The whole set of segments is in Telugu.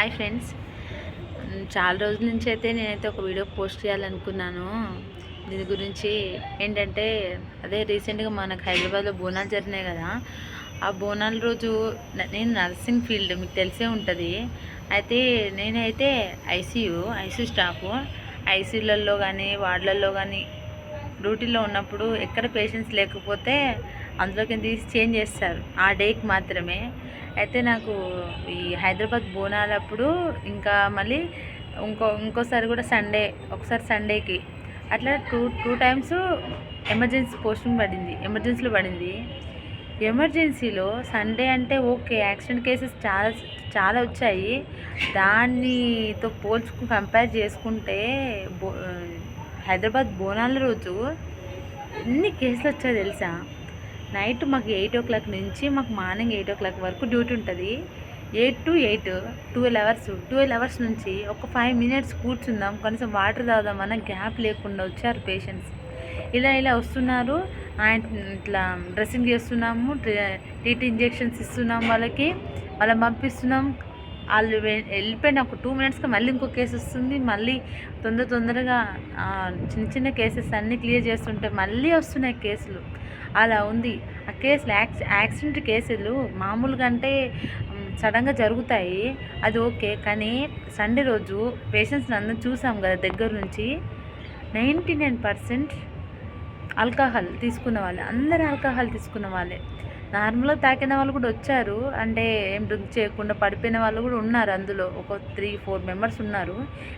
Hi friends. చాలా రోజుల నుంచి అయితే నేనైతే ఒక వీడియో పోస్ట్ చేయాలనుకున్నాను. దీని గురించి ఏంటంటే అదే రీసెంట్గా మనకు హైదరాబాద్లో బోనాలు జరిగినాయి కదా. ఆ బోనాల రోజు నేను నర్సింగ్ ఫీల్డ్ మీకు తెలిసే ఉంటుంది. అయితే నేనైతే ఐసీయూ ఐసీయూ స్టాఫ్. ఐసీయూలలో కానీ వార్డులలో కానీ డ్యూటీలో ఉన్నప్పుడు ఎక్కడ పేషెంట్స్ లేకపోతే అందులోకి తీసి చేంజ్ చేస్తారు. ఆ డేకి మాత్రమే. అయితే నాకు ఈ హైదరాబాద్ బోనాలప్పుడు ఇంకా మళ్ళీ ఇంకో ఇంకోసారి కూడా సండే ఒకసారి సండేకి. అట్లా two two times emergency posting పడింది. ఎమర్జెన్సీలో పడింది. ఎమర్జెన్సీలో సండే అంటే ఓకే యాక్సిడెంట్ కేసెస్ చాలా చాలా వచ్చాయి. దానితో పోల్చుకు కంపేర్ చేసుకుంటే బో హైదరాబాద్ బోనాల రోజు ఎన్ని కేసులు వచ్చాయో తెలుసా? నైట్ మాకు ఎయిట్ ఓ క్లాక్ నుంచి మాకు మార్నింగ్ ఎయిట్ ఓ క్లాక్ వరకు డ్యూటీ ఉంటుంది. Eight to eight twelve hours twelve hours నుంచి ఒక ఫైవ్ మినిట్స్ కూర్చుందాం. కనీసం వాటర్ తాగుదామన్న గ్యాప్ లేకుండా వచ్చారు పేషెంట్స్. ఇలా ఇలా వస్తున్నారు. ఆయన ఇట్లా డ్రెస్సింగ్ చేస్తున్నాము టీటీ ఇంజెక్షన్స్ ఇస్తున్నాం వాళ్ళకి. వాళ్ళని పంపిస్తున్నాం. వాళ్ళు వెళ్ళిపోయిన ఒక టూ మినిట్స్కి మళ్ళీ ఇంకో కేసు వస్తుంది. మళ్ళీ తొందర తొందరగా చిన్న చిన్న కేసెస్ అన్నీ క్లియర్ చేస్తుంటే మళ్ళీ వస్తున్నాయి కేసులు. అలా ఉంది. ఆ కేసులు యాక్సి యాక్సిడెంట్ కేసులు మామూలుగా అంటే సడన్గా జరుగుతాయి. అది ఓకే. కానీ సండే రోజు పేషెంట్స్ని అందరం చూసాం కదా దగ్గర నుంచి. నైంటీ నైన్ పర్సెంట్ ఆల్కహాల్ తీసుకున్న వాళ్ళే. అందరు ఆల్కహాల్ తీసుకున్న వాళ్ళే. నార్మల్గా తాకిన వాళ్ళు కూడా వచ్చారు. అంటే ఏం డ్రింక్ చేయకుండా పడిపోయిన వాళ్ళు కూడా ఉన్నారు అందులో. ఒక త్రీ ఫోర్ మెంబర్స్ ఉన్నారు.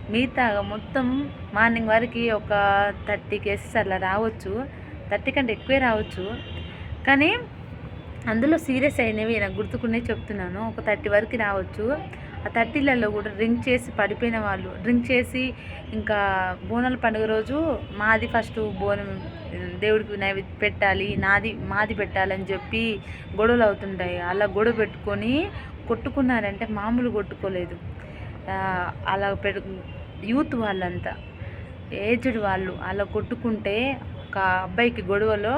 మిగతా మొత్తం మార్నింగ్ వరకు ఒక థర్టీ కేసెస్ అలా రావచ్చు. థర్టీ కంటే ఎక్కువే రావచ్చు. కానీ అందులో సీరియస్ అయినవి నాకు గుర్తుకునే చెప్తున్నాను. ఒక థర్టీ వరకు రావచ్చు. ఆ థర్టీలలో కూడా డ్రింక్ చేసి పడిపోయిన వాళ్ళు డ్రింక్ చేసి ఇంకా బోనాల పండుగ రోజు మాది ఫస్ట్ బోనం దేవుడికి నైవేద్యం పెట్టాలి నాది మాది పెట్టాలని చెప్పి గొడవలు అవుతుంటాయి. అలా గొడవ పెట్టుకొని కొట్టుకున్నారంటే మామూలు కొట్టుకోలేదు. అలా పెట్టు యూత్ వాళ్ళంతా ఏజ్డ్ వాళ్ళు అలా కొట్టుకుంటే ఒక అబ్బాయికి గొడవలో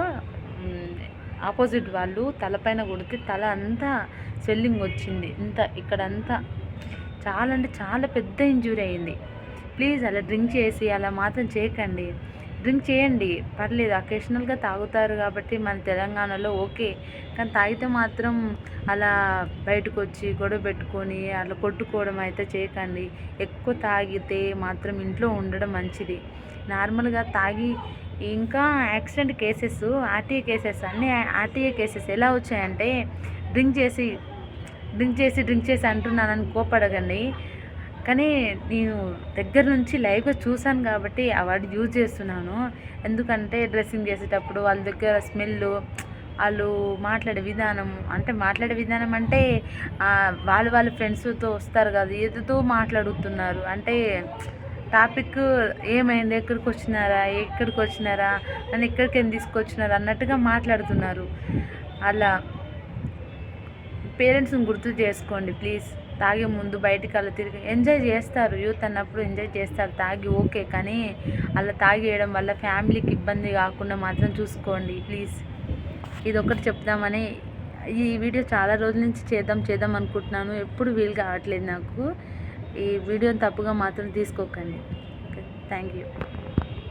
ఆపోజిట్ వాళ్ళు తలపైన కొడితే తల అంతా స్వెల్లింగ్ వచ్చింది. ఇంత ఇక్కడంతా చాలా అంటే చాలా పెద్ద ఇంజూరీ అయింది. ప్లీజ్ అలా డ్రింక్ చేసి అలా మాత్రం చేయకండి. డ్రింక్ చేయండి. పర్లేదు అకేషనల్గా తాగుతారు కాబట్టి మన తెలంగాణలో ఓకే. కానీ తాగితే మాత్రం అలా బయటకు వచ్చి గొడవ పెట్టుకొని అలా కొట్టుకోవడం అయితే చేయకండి. ఎక్కువ తాగితే మాత్రం ఇంట్లో ఉండడం మంచిది. నార్మల్గా తాగి ఇంకా యాక్సిడెంట్ కేసెస్ ఆర్టీఏ కేసెస్ అన్ని ఆర్టీఏ కేసెస్ ఎలా వచ్చాయంటే డ్రింక్ చేసి డ్రింక్ చేసి డ్రింక్ చేసి అంటున్నానని కోపడకండి కానీ నేను దగ్గర నుంచి లైవ్గా చూశాను కాబట్టి ఆ వర్డ్ యూజ్ చేస్తున్నాను. ఎందుకంటే డ్రెస్సింగ్ చేసేటప్పుడు వాళ్ళ దగ్గర స్మెల్ వాళ్ళు మాట్లాడే విధానం అంటే మాట్లాడే విధానం అంటే వాళ్ళు వాళ్ళ ఫ్రెండ్స్తో వస్తారు కదా ఏదో మాట్లాడుతున్నారు. అంటే టాపిక్ ఏమైంది? ఎక్కడికి వచ్చినారా? ఎక్కడికి వచ్చినారా? నన్ను ఎక్కడికి ఎందుకు తీసుకొచ్చినారా? అన్నట్టుగా మాట్లాడుతున్నారు. అలా. పేరెంట్స్ని గుర్తు చేసుకోండి ప్లీజ్. తాగే ముందు బయటికి అలా తిరిగి ఎంజాయ్ చేస్తారు. యూత్ అన్నప్పుడు ఎంజాయ్ చేస్తారు. తాగి ఓకే కానీ అలా తాగేయడం వల్ల ఫ్యామిలీకి ఇబ్బంది కాకుండా మాత్రం చూసుకోండి ప్లీజ్. ఇది ఒకటి చెప్దామని ఈ వీడియో చాలా రోజుల నుంచి చేద్దాం చేద్దాం అనుకుంటున్నాను. ఎప్పుడు వీలు కావట్లేదు నాకు. ఈ వీడియోని తప్పుగా మాత్రం తీసుకోకండి. ఓకే? Thank you.